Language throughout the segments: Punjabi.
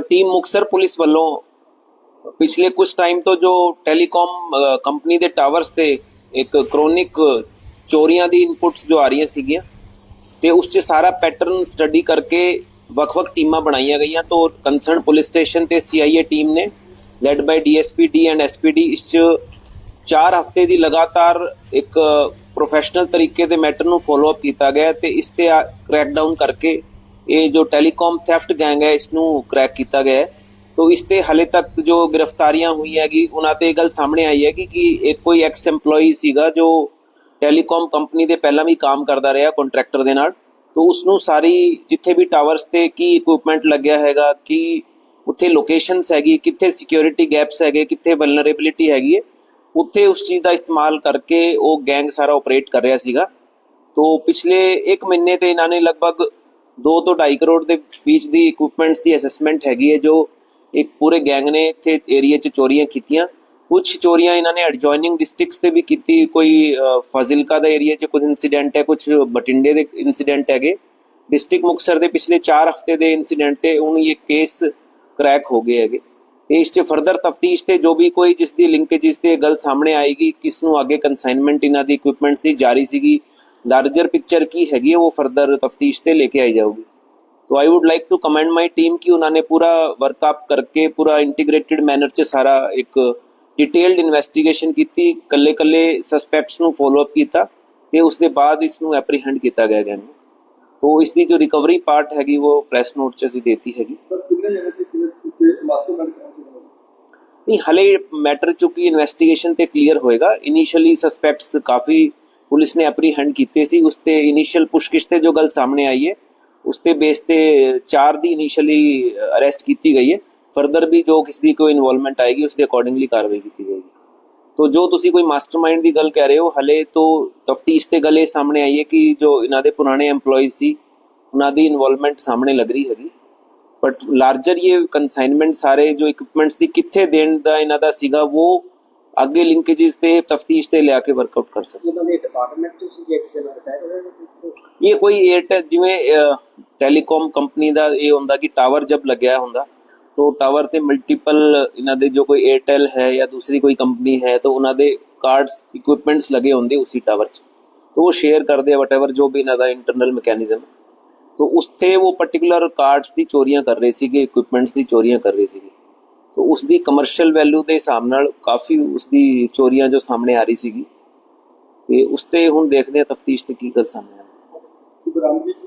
ਟੀਮ ਮੁਕਸਰ ਪੁਲਿਸ ਵੱਲੋਂ ਪਿਛਲੇ ਕੁਝ ਟਾਈਮ ਤੋਂ ਜੋ ਟੈਲੀਕਾਮ ਕੰਪਨੀ ਦੇ ਟਾਵਰਸ ਤੇ ਇੱਕ ਕ੍ਰੋਨਿਕ ਚੋਰੀਆਂ ਦੀ ਇਨਪੁਟਸ ਜੋ ਆ ਰਹੀਆਂ ਸੀਗੀਆਂ ਤੇ ਉਸ 'ਚ ਸਾਰਾ ਪੈਟਰਨ ਸਟੱਡੀ ਕਰਕੇ ਵੱਖ-ਵੱਖ ਟੀਮਾਂ ਬਣਾਈਆਂ ਗਈਆਂ ਤੋਂ ਕੰਸਰਨ ਪੁਲਿਸ ਸਟੇਸ਼ਨ ਤੇ ਸੀਆਈਏ ਟੀਮ ਨੇ led by DSP D and SPD ਇਸ 'ਚ 4 ਹਫ਼ਤੇ ਦੀ ਲਗਾਤਾਰ ਇੱਕ ਪ੍ਰੋਫੈਸ਼ਨਲ ਤਰੀਕੇ ਦੇ ਮੈਟਰ ਨੂੰ ਫੋਲੋ ਅਪ ਕੀਤਾ ਗਿਆ ਤੇ ਇਸ ਤੇ ਕ੍ਰੈਕ ਡਾਊਨ ਕਰਕੇ ਇਹ ਜੋ ਟੈਲੀਕਾਮ ਥੈਫਟ ਗੈਂਗ ਹੈ ਇਸ ਨੂੰ ਕ੍ਰੈਕ ਕੀਤਾ ਗਿਆ ਹੈ। ਤੋ ਇਸ ਤੇ ਹਲੇ ਤੱਕ ਜੋ ਗ੍ਰਿਫਤਾਰੀਆਂ ਹੋਈ ਹੈਗੀ, ਉਹਨਾਂ ਤੇ ਇਹ ਗੱਲ ਸਾਹਮਣੇ ਆਈ ਹੈ ਕਿ ਕਿ ਇੱਕ ਕੋਈ ਐਕਸ EMPLOYEE ਸੀਗਾ ਜੋ ਟੈਲੀਕਾਮ ਕੰਪਨੀ ਦੇ ਪਹਿਲਾਂ ਵੀ ਕੰਮ ਕਰਦਾ ਰਿਹਾ ਕੰਟਰੈਕਟਰ ਦੇ ਨਾਲ। ਤੋ ਉਸ ਨੂੰ ਸਾਰੀ ਜਿੱਥੇ ਵੀ ਟਾਵਰਸ ਤੇ ਕੀ ਇਕਵਿਪਮੈਂਟ ਲੱਗਿਆ ਹੈਗਾ, ਕੀ ਉੱਥੇ ਲੋਕੇਸ਼ਨਸ ਹੈਗੀ, ਕਿੱਥੇ ਸਿਕਿਉਰਿਟੀ ਗੈਪਸ ਹੈਗੇ, ਕਿੱਥੇ ਵਲਨਰੇਬਿਲਿਟੀ ਹੈਗੀ ਹੈ, ਉੱਥੇ ਉਸ ਚੀਜ਼ ਦਾ ਇਸਤੇਮਾਲ ਕਰਕੇ ਉਹ ਗੈਂਗ ਸਾਰਾ ਆਪਰੇਟ ਕਰ ਰਿਹਾ ਸੀਗਾ। ਤੋ ਪਿਛਲੇ 1 ਮਹੀਨੇ ਤੇ ਇਹਨਾਂ ਨੇ ਲਗਭਗ 2 ਤੋਂ 2.5 ਕਰੋੜ ਦੇ ਵਿੱਚ ਦੀ ਇਕਵਿਪਮੈਂਟਸ ਦੀ ਅਸੈਸਮੈਂਟ ਹੈਗੀ ਹੈ, ਜੋ ਇੱਕ ਪੂਰੇ ਗੈਂਗ ਨੇ ਇੱਥੇ ਏਰੀਆ 'ਚ ਚੋਰੀਆਂ ਕੀਤੀਆਂ। ਕੁਝ ਚੋਰੀਆਂ ਇਹਨਾਂ ਨੇ ਐਡਜੋਇਨਿੰਗ ਡਿਸਟ੍ਰਿਕਟਸ ਤੇ ਵੀ ਕੀਤੀ, ਕੋਈ ਫਾਜ਼ਿਲਕਾ ਦਾ ਏਰੀਆ 'ਚ ਕੁਝ ਇਨਸੀਡੈਂਟ ਹੈ ਕੁਝ ਬਟਿੰਡੇ ਦੇ ਇਨਸੀਡੈਂਟ ਹੈਗੇ। ਡਿਸਟ੍ਰਿਕਟ ਮੁਕਤਸਰ ਦੇ ਪਿਛਲੇ 4 ਹਫ਼ਤੇ ਦੇ ਇਨਸੀਡੈਂਟ ਤੇ ਹੁਣ ਇਹ ਕੇਸ ਕ੍ਰੈਕ ਹੋ ਗਏ ਹੈਗੇ। ਇਸ 'ਚ ਫਰਦਰ ਤਫਤੀਸ਼ ਤੇ ਜੋ ਵੀ ਕੋਈ ਜਿਸ ਦੀ ਲਿੰਕੇਜ ਇਸ ਤੇ ਗੱਲ ਸਾਹਮਣੇ ਆਏਗੀ, ਕਿਸ ਨੂੰ ਅੱਗੇ ਕਨਸਾਈਨਮੈਂਟ ਇਹਨਾਂ ਦੀ ਇਕਵਿਪਮੈਂਟ ਦੀ ਜਾਰੀ ਸੀਗੀ ਲਾਰਜਰ ਪਿਕਚਰ ਕੀ ਹੈਗੀ ਹੈ ਉਹ ਫਰਦਰ ਤਫਤੀਸ਼ ਤੇ ਲੈ ਕੇ ਆਈ ਜਾਊਗੀ तो I would like to commend my team कि उन्होंने पूरा वर्कअप करके पूरा इंटीग्रेटेड मैनर ਚ ਸਾਰਾ ਇੱਕ ਡਿਟੇਲਡ ਇਨਵੈਸਟੀਗੇਸ਼ਨ ਕੀਤੀ ਕੱਲੇ ਕੱਲੇ ਸਸਪੈਕਟਸ ਨੂੰ ਫੋਲੋ ਅਪ ਕੀਤਾ ਤੇ ਉਸ ਦੇ ਬਾਅਦ ਇਸ ਨੂੰ ਐਪਰੀਹੈਂਡ ਕੀਤਾ ਗਿਆ ਗਿਆ ਤੋ ਇਸ ਦੀ ਜੋ ਰਿਕਵਰੀ ਪਾਰਟ ਹੈਗੀ ਉਹ ਪ੍ਰੈਸ ਨੋਟ ਚ ਅਸੀਂ ਦੇਤੀ ਹੈਗੀ ਸਰ ਕਿੰਨੇ ਜਣੇ ਸੀ ਕਿੰਨੇ ਕਿਤੇ ਮਾਸਟਰਮਾਈਂਡ ਕੌਣ ਸੀ ਉਹਨਾਂ ਦਾ? ਨਹੀਂ ਹਲੇ ਮੈਟਰ ਚੁੱਕੀ ਇਨਵੈਸਟੀਗੇਸ਼ਨ ਤੇ ਕਲੀਅਰ ਹੋਏਗਾ ਇਨੀਸ਼ੀਅਲੀ ਸਸਪੈਕਟਸ ਕਾਫੀ ਪੁਲਿਸ ਨੇ ਐਪਰੀਹੈਂਡ ਕੀਤੇ ਸੀ, ਉਸ ਤੇ ਇਨੀਸ਼ੀਅਲ ਪੁੱਛਗਿੱਛ ਤੇ ਜੋ ਗੱਲ ਸਾਹਮਣੇ ਆਈ ਹੈ, ਉਸ ਤੇ ਬੇਸ ਤੇ 4 ਦੀ ਇਨੀਸ਼ੀਅਲੀ ਅਰੈਸਟ ਕੀਤੀ ਗਈ ਹੈ। ਫਰਦਰ ਵੀ ਜੋ ਕਿਸੇ ਦੀ ਕੋਈ ਇਨਵੋਲਵਮੈਂਟ ਆਏਗੀ, ਉਸ ਦੇ ਅਕੋਰਡਿੰਗਲੀ ਕਾਰਵਾਈ ਕੀਤੀ ਜਾਏਗੀ। ਤੋ ਜੋ ਤੁਸੀਂ ਕੋਈ ਮਾਸਟਰਮਾਈਂਡ ਦੀ ਗੱਲ ਕਹਿ ਰਹੇ ਹੋ, ਹਲੇ ਤੋਂ ਤਫਤੀਸ਼ ਤੇ ਗੱਲ ਇਹ ਸਾਹਮਣੇ ਆਈ ਹੈ ਕਿ ਜੋ ਇਹਨਾਂ ਦੇ ਪੁਰਾਣੇ EMPLOYEES ਸੀ, ਉਹਨਾਂ ਦੀ ਇਨਵੋਲਵਮੈਂਟ ਸਾਹਮਣੇ ਲੱਗ ਰਹੀ ਹੈਗੀ। ਬਟ ਲਾਰਜਰ ਇਹ ਕਨਸਾਈਨਮੈਂਟ ਸਾਰੇ ਜੋ ਇਕਵਿਪਮੈਂਟਸ ਦੀ ਕਿੱਥੇ ਦੇਣ ਦਾ ਇਹਨਾਂ ਦਾ ਸੀਗਾ, ਉਹ ਅੱਗੇ ਲਿੰਕੇजेस ਤੇ ਤਫਤੀਸ਼ ਤੇ ਲਿਆ ਕੇ ਵਰਕਆਊਟ ਕਰ ਸਕਦੇ। ਮਤਲਬ ਇਹ ਡਿਪਾਰਟਮੈਂਟ ਤੁਸੀਂ ਜੇ ਕਿਸੇ ਨਾਲ ਰਿਟਾਇਰ ਇਹ ਕੋਈ 에ਅਰਟੈਲ ਜਿਵੇਂ ਟੈਲੀਕਾਮ ਕੰਪਨੀ ਦਾ ਇਹ ਹੁੰਦਾ ਕਿ ਟਾਵਰ ਜਦ ਲੱਗਿਆ ਹੁੰਦਾ ਤੋ ਟਾਵਰ ਤੇ ਮਲਟੀਪਲ ਇਹਨਾਂ ਦੇ ਜੋ ਕੋਈ 에ਅਰਟੈਲ ਹੈ ਜਾਂ ਦੂਸਰੀ ਕੋਈ ਕੰਪਨੀ ਹੈ ਤਾਂ ਉਹਨਾਂ ਦੇ ਕਾਰਡਸ ਇਕਵਿਪਮੈਂਟਸ ਲੱਗੇ ਹੁੰਦੇ ਉਸੇ ਟਾਵਰ 'ਚ। ਤੋ ਉਹ ਸ਼ੇਅਰ ਕਰਦੇ ਆ ਵਟਐਵਰ ਜੋ ਵੀ ਇਹਨਾਂ ਦਾ ਇੰਟਰਨਲ ਮੈਕੈਨਿਜ਼ਮ ਤੋ ਉਸ ਤੇ ਉਹ ਪਾਰਟਿਕੂਲਰ ਕਾਰਡਸ ਦੀ ਚੋਰੀਆਂ ਕਰ ਰਹੇ ਸੀਗੇ ਇਕਵਿਪਮੈਂਟਸ ਦੀ ਚੋਰੀਆਂ ਕਰ ਰਹੇ ਸੀਗੇ। तो ਉਸ ਦੀ ਕਮਰਸ਼ੀਅਲ ਵੈਲਿਊ ਦੇ ਹਿਸਾਬ ਨਾਲ ਕਾਫੀ ਉਸ ਦੀ ਚੋਰੀਆਂ ਜੋ ਸਾਹਮਣੇ ਆ ਰਹੀ ਸੀਗੀ। ਤੇ ਉਸ ਤੇ ਹੁਣ ਦੇਖਦੇ ਆ ਤਫਤੀਸ਼ ਤੇ ਕੀ ਗੱਲ ਸਾਹਮਣੇ ਵਿੱਚ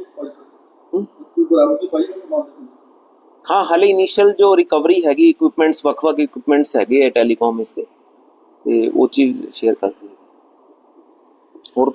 ਹਾਂ। ਹਾਲੇ ਇਨੀਸ਼ੀਅਲ ਜੋ ਰਿਕਵਰੀ ਹੈਗੀ ਇਕਵਿਪਮੈਂਟਸ ਵੱਖ-ਵੱਖ ਇਕਵਿਪਮੈਂਟਸ ਹੈਗੇ ਆ ਟੈਲੀਕਾਮ ਇਸ ਦੇ ਤੇ ਉਹ ਚੀਜ਼ ਸ਼ੇਅਰ ਕਰਦੇ ਹਾਂ। ਹੋਰ?